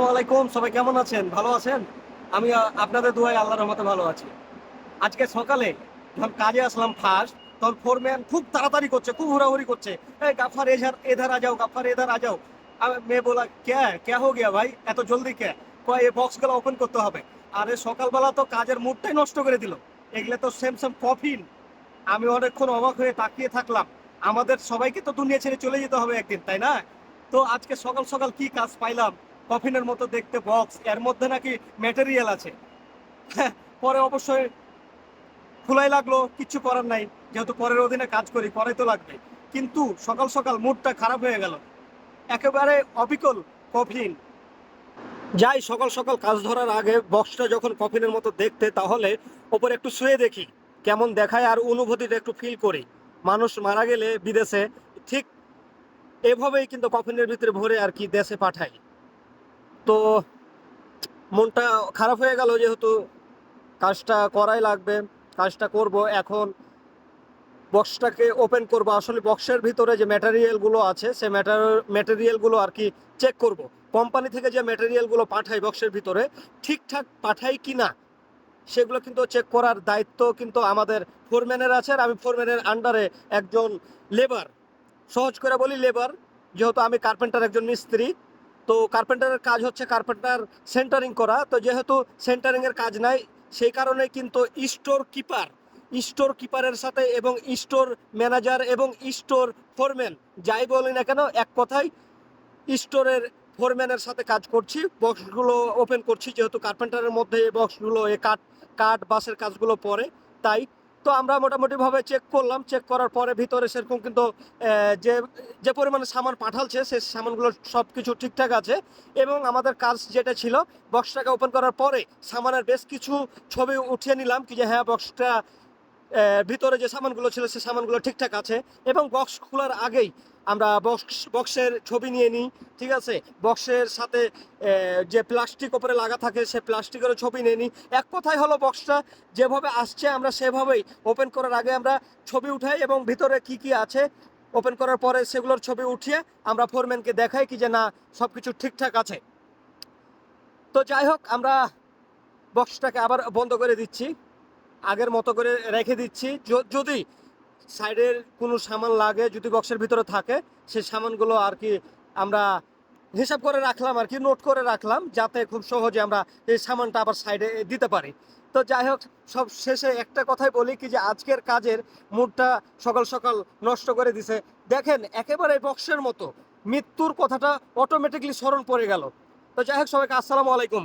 আসসালামাইকুম সবাই কেমন আছেন? ভালো আছেন? আমি আপনাদের দুয়াই আল্লাহর রহমতে ভালো আছি। আজকে সকালে যখন কাজে আসলাম ফার্স্ট তখন ফোরম্যান খুব তাড়াতাড়ি করছে, খুব হুড়াহুড়ি করছে। এই গাফার এধার এধার আ যাও গাফার এধার আ যাও। মেয়ে বলা ক্যা ক্যা হো গিয়া ভাই? এত জলদি ক্যা কয়, এই বক্সগুলো ওপেন করতে হবে। আরে, সকালবেলা তো কাজের মুডটাই নষ্ট করে দিল। এগুলো তো সেম সেম কফিন আমি অনেকক্ষণ অবাক হয়ে তাকিয়ে থাকলাম। আমাদের সবাইকে তো দুনিয়া ছেড়ে চলে যেতে হবে একদিন, তাই না? তো আজকে সকাল সকাল কি কাজ পাইলাম? কফিনের মতো দেখতে বক্স এর মধ্যে নাকি ম্যাটেরিয়াল আছে। হ্যাঁ, পরে অবশ্যই খোলাই লাগল কিচ্ছু করার নাই যেহেতু পরের অধীনে কাজ করি পরে তো লাগবে। কিন্তু সকাল সকাল মুডটা খারাপ হয়ে গেল। একেবারে অবিকল কফিন। যাই সকাল সকাল কাজ ধরার আগে বক্সটা যখন কফিনের মতো দেখতে তাহলে ওপরে একটু শুয়ে দেখি কেমন দেখায় আর অনুভূতিটা একটু ফিল করি। মানুষ মারা গেলে বিদেশে ঠিক এভাবেই কিন্তু কফিনের ভিতরে ভরে আর কি দেশে পাঠায়। তো মনটা খারাপ হয়ে গেল যেহেতু কাজটা করাই লাগবে, কাজটা করব এখন। বক্সটাকে ওপেন করব। আসলে বক্সের ভিতরে যে ম্যাটেরিয়ালগুলো আছে, সে ম্যাটার ম্যাটেরিয়ালগুলো আর কি চেক করব। কোম্পানি থেকে যে ম্যাটেরিয়ালগুলো পাঠায় বক্সের ভিতরে, ঠিকঠাক পাঠায় কি না, সেগুলো কিন্তু চেক করার দায়িত্ব কিন্তু আমাদের ফোরম্যানের আছে। আর আমি ফোরম্যানের আন্ডারে একজন লেবার সহজ করে বলি লেবার যেহেতু আমি কার্পেন্টার একজন মিস্ত্রি তো কার্পেন্টারের কাজ হচ্ছে কার্পেন্টার সেন্টারিং করা। তো যেহেতু সেন্টারিংয়ের কাজ নাই, সেই কারণে কিন্তু স্টোর কিপার স্টোর কিপারের সাথে এবং স্টোর ম্যানেজার এবং স্টোর ফোরম্যান যাই বলি না কেন, এক কথায় স্টোরের ফোরম্যানের সাথে কাজ করছি বক্সগুলো ওপেন করছি, যেহেতু কার্পেন্টারের মধ্যে এই বক্সগুলো এ কাঠ কাঠ বাসের কাজগুলো পড়ে তাই তো আমরা মোটামুটিভাবে চেক করলাম চেক করার পরে ভিতরে সেরকম কিন্তু যে যে পরিমাণে সামান পাঠালছে, সে সামানগুলো সব কিছু ঠিকঠাক আছে। এবং আমাদের কাজ যেটা ছিল বক্সটাকে ওপেন করার পরে সামানের বেশ কিছু ছবি উঠিয়ে নিলাম কি যে হ্যাঁ বক্সটা ভিতরে যে সামানগুলো ছিল, সে সামানগুলো ঠিকঠাক আছে। এবং বক্স খোলার আগেই আমরা বক্স বক্সের ছবি নিয়ে নিই, ঠিক আছে? বক্সের সাথে যে প্লাস্টিক ওপরে লাগা থাকে, সে প্লাস্টিকেরও ছবি নিয়ে নিই। এক কথাই হলো বক্সটা যেভাবে আসছে, আমরা সেভাবেই ওপেন করার আগে আমরা ছবি উঠাই এবং ভিতরে কি কি আছে। ওপেন করার পরে সেগুলোর ছবি উঠিয়ে আমরা ফোরম্যানকে দেখাই কি যে না সব কিছু ঠিকঠাক আছে। তো যাই হোক, আমরা বক্সটাকে আবার বন্ধ করে দিচ্ছি। আগের মতো করে রেখে দিচ্ছি। যদি সাইডের কোনো সামান লাগে, যদি বক্সের ভিতরে থাকে, সেই সামানগুলো আর কি আমরা হিসাব করে রাখলাম, আর কি নোট করে রাখলাম, যাতে খুব সহজে আমরা এই সামানটা আবার সাইডে দিতে পারি। তো যাই হোক, সব শেষে একটা কথাই বলি কি যে আজকের কাজের মুডটা সকাল সকাল নষ্ট করে দিছে। দেখেন, একেবারে বক্সের মতো। মৃত্যুর কথাটা অটোমেটিকলি স্মরণ পড়ে গেল। তো যাই হোক, সবাইকে আসসালামু আলাইকুম।